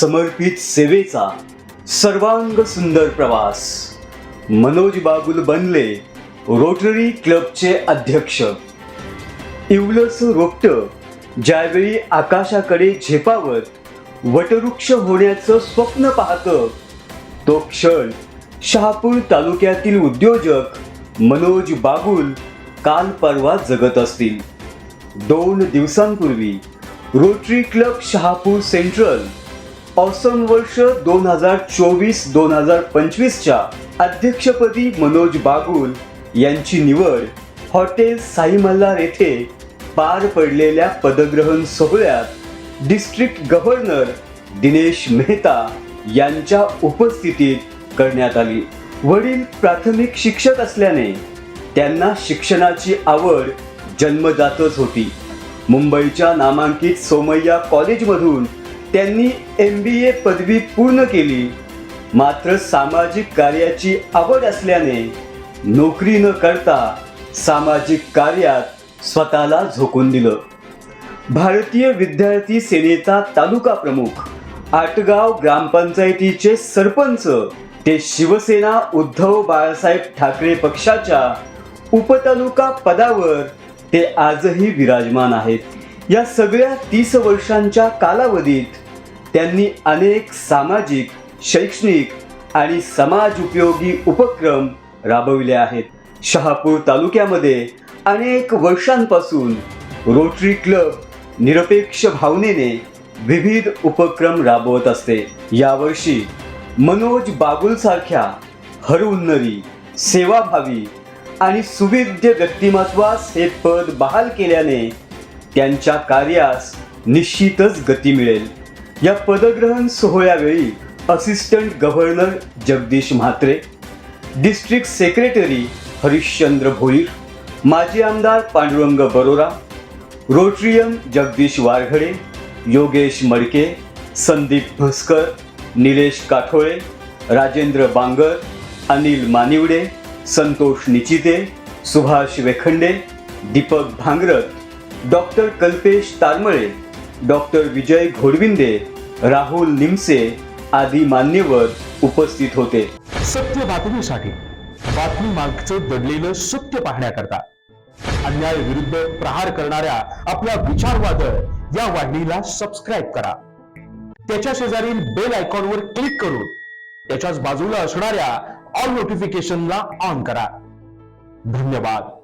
समर्पित सेवेचा सर्वांग सुंदर प्रवास. मनोज बागुल बनले रोटरी क्लबचे अध्यक्ष. इवलस रोपट ज्यावेळी आकाशाकडे झेपावत वटवृक्ष होण्याचं स्वप्न पाहतं तो क्षण शहापूर तालुक्यातील उद्योजक मनोज बागुल काल परवा जगत असतील. दोन दिवसांपूर्वी रोटरी क्लब शहापूर सेंट्रल औसम वर्ष दोन हजार चोवीस दोन हजार पंचवीसच्या अध्यक्षपदी मनोज बागुल यांची निवड हॉटेल साई मल्हार येथे पार पडलेल्या पदग्रहण सोहळ्यात डिस्ट्रिक्ट गव्हर्नर दिनेश मेहता यांच्या उपस्थितीत करण्यात आली. वडील प्राथमिक शिक्षक असल्याने त्यांना शिक्षणाची आवड जन्मजातच होती. मुंबईच्या नामांकित सोमय्या कॉलेजमधून त्यांनी एम बी ए पदवी पूर्ण केली. मात्र सामाजिक कार्याची आवड असल्याने नोकरी न करता सामाजिक कार्यात स्वतःला झोकून दिलं. भारतीय विद्यार्थी सेनेचा तालुका प्रमुख आटगाव ग्रामपंचायतीचे सरपंच ते शिवसेना उद्धव बाळासाहेब ठाकरे पक्षाच्या उपतालुका पदावर ते आजही विराजमान आहेत. या सगळ्या तीस वर्षांच्या कालावधीत त्यांनी अनेक सामाजिक शैक्षणिक आणि समाज उपयोगी उपक्रम राबविले आहेत. शहापूर तालुक्यामध्ये अनेक वर्षांपासून रोटरी क्लब निरपेक्ष भावनेने विविध उपक्रम राबवत असते. यावर्षी मनोज बागुलसारख्या हरउन्नरी सेवाभावी आणि सुविध्य व्यक्तिमत्वास हे पद बहाल केल्याने त्यांच्या कार्यास निश्चितच गती मिळेल. या पदग्रहण सोहळ्यावेळी assistant governor Jagdish Mhatre district secretary Harishchandra Bhoir माजी आमदार Pandurang Barora rotarian Jagdish Warghade Yogesh Madke Sandeep Bhaskar Nilesh Kathole Rajendra Bangar Anil Manivade Santosh Nichite Subhash Vekhande Deepak Bhangrat doctor Kalpesh Tarmale doctor Vijay Ghodvinde Rahul Nimse आदी मान्यवर उपस्थित होते. सत्य बातमीसाठी बातमी मागचं दडलेलं सत्य पाहण्याकरता अन्याय विरुद्ध प्रहार करणाऱ्या आपल्या विचारवादळ या वाहिनीला सबस्क्राईब करा. त्याच्या शेजारील बेल आयकॉनवर क्लिक करून त्याच्याच बाजूला असणाऱ्या ऑल नोटिफिकेशनला ऑन करा. धन्यवाद.